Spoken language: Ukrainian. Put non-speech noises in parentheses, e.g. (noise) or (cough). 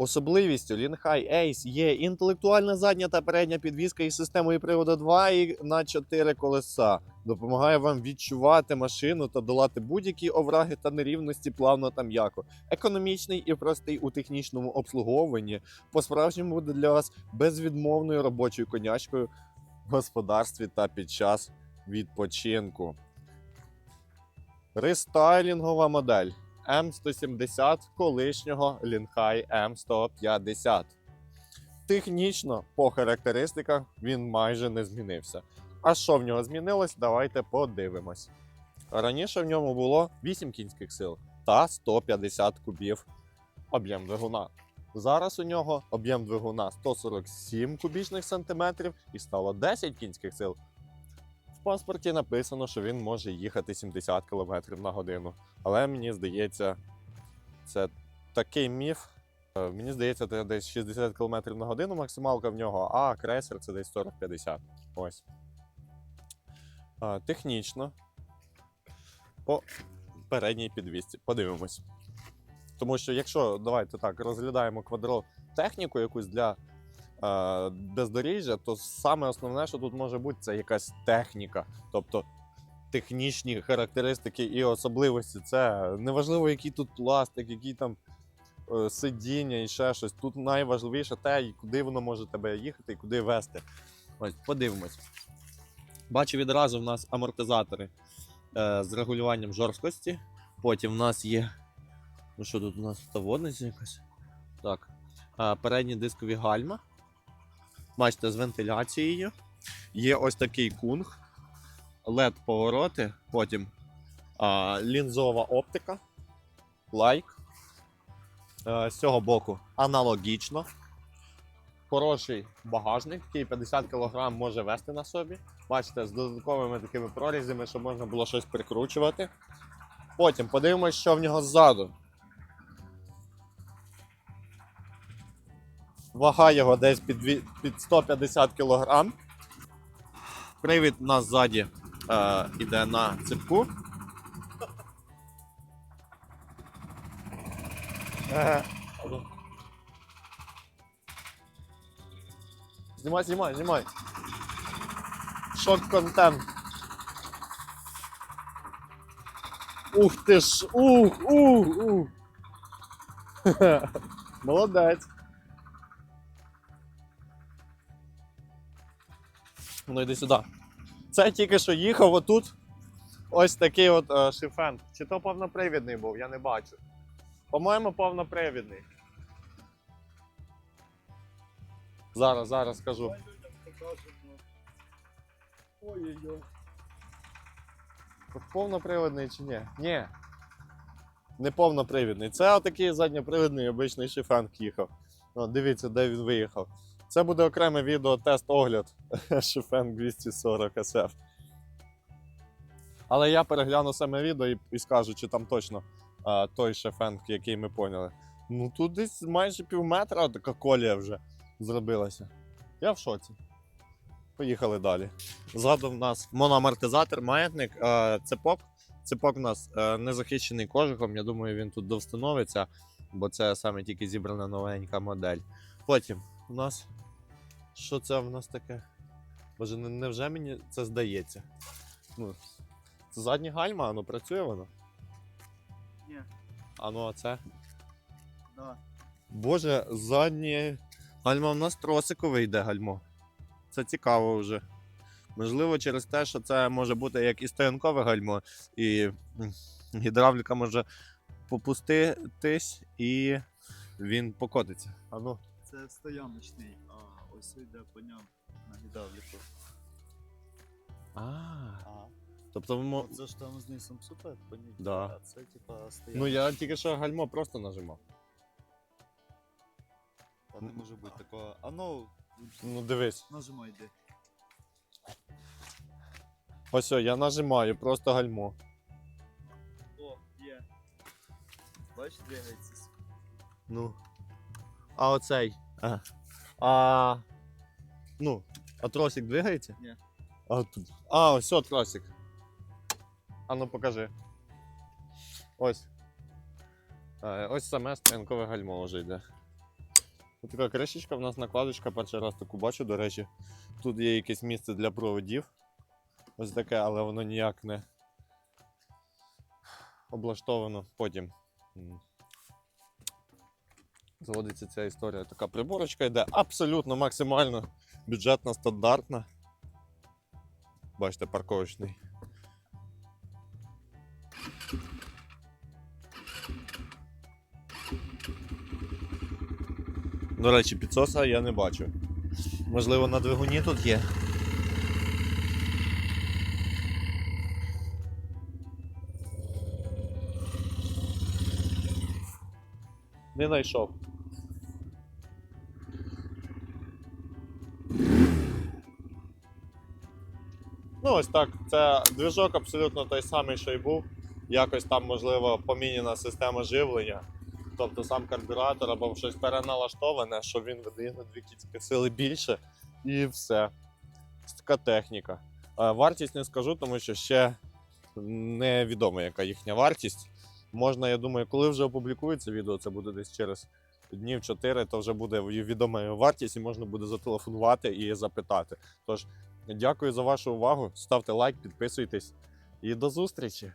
Особливістю Лінхай Ace є інтелектуальна задня та передня підвізка із системою приводу 2 і на 4 колеса. Допомагає вам відчувати машину та долати будь-які овраги та нерівності плавно та м'яко. Економічний і простий у технічному обслуговуванні. По-справжньому буде для вас безвідмовною робочою конячкою в господарстві та під час відпочинку. Рестайлінгова модель М170 колишнього Лінхай М150. Технічно, по характеристиках, він майже не змінився. А що в нього змінилось, давайте подивимось. Раніше в ньому було 8 кінських сил та 150 кубів об'єм двигуна. Зараз у нього об'єм двигуна 147 кубічних сантиметрів і стало 10 кінських сил. В паспорті написано, що він може їхати 70 км на годину. Але мені здається, це такий міф. Е, Мені здається, це десь 60 км на годину максималка в нього, а крейсер це десь 40-50. Ось. Е, Технічно. По передній підвісці. Подивимось. Тому що, якщо давайте так розглядаємо квадротехніку якусь для бездоріжжя, то саме основне, що тут може бути, це якась техніка. Тобто технічні характеристики і особливості. Це неважливо, який тут пластик, які там е, сидіння і ще щось. Тут найважливіше те, куди воно може тебе їхати і куди вести. Ось, подивимось. Бачу відразу в нас амортизатори е, з регулюванням жорсткості. Потім в нас є. Ну що тут у нас автоводниця якась? Так. Е, передні дискові гальма. Бачите, з вентиляцією. Є ось такий кунг. led повороти, потім а, лінзова оптика, лайк. Е, з цього боку аналогічно. Хороший багажник, який 50 кг може вести на собі. Бачите, з додатковими такими прорізями, щоб можна було щось прикручувати. Потім подивимось, що в нього ззаду. Вага його десь під, під 150 кг. Привід у нас ззаді е, іде на ципку. Е. Знімай, знімай, знімай. Шок-контент. Ух ти ж! Ух, ух, ух. (laughs) Молодець. Ну йди сюди. Це тільки що їхав отут. Ось такий от е, шифен. Чи то повнопривідний був, я не бачу. По-моєму, повнопривідний. Зараз, зараз скажу. Ой-ой-ой. Повнопривідний чи ні? Ні. Не повнопривідний. Це отакий задньопривідний обичний шифенг їхав. О, дивіться, де він виїхав. Це буде окреме відео тест-огляд Шифенг 240 SF. Але я перегляну саме відео і, і скажу, чи там точно а, той шефенг, який ми поняли. Ну тут десь майже пів метра така колія вже зробилася. Я в шоці. Поїхали далі. Ззаду в нас моноамортизатор, маятник, е, цепок. Цепок у нас е, не захищений кожухом. Я думаю, він тут довстановиться, бо це саме тільки зібрана новенька модель. Потім у нас. Що це в нас таке? Боже, не- невже мені це здається? Ну, це задні гальма, ну працює воно? Ні. А ну а це? Да. Боже, заднє гальма в нас тросикове йде гальмо. Це цікаво вже. Можливо, через те, що це може бути як і стоянкове гальмо, і гідравліка може попуститись і він покотиться. А ну. Це стояночний, а ось йде по ньому на гідравліку. А, Ага. тобто ви мо- Це ж там знизу супер, поняття, Да. а це типа стояночний. Ну я тільки що гальмо просто нажимав. Та не може бути такого. А ну, Ну дивись. нажимай йди. Ось о, я нажимаю, просто гальмо. О, є. Бач, двигається. Ну. А оцей. А. а ну, а тросик двигається? Ні. А, тут. а ось о, тросик. А ну покажи. Ось. Е, Ось саме стоянкове гальмо вже йде. Ось така кришечка в нас накладочка, перший раз таку бачу, до речі. Тут є якесь місце для проводів. Ось таке, але воно ніяк не облаштовано потім. м, Заводиться ця історія. Така приборочка йде абсолютно максимально бюджетна, стандартна. Бачите, парковочний. До речі, підсоса я не бачу. Можливо, на двигуні тут є. Не знайшов. Ну, ось так. Це движок абсолютно той самий, що й був. Якось там, можливо, поміняна система живлення. Тобто сам карбюратор або щось переналаштоване, що він видає на дві кінські сили більше. І все. Така техніка. Е, Вартість не скажу, тому що ще невідомо, яка їхня вартість. Можна, я думаю, коли вже опублікується відео, це буде десь через днів 4, то вже буде відома вартість і можна буде зателефонувати і запитати. Тож, дякую за вашу увагу. Ставте лайк, підписуйтесь і до зустрічі!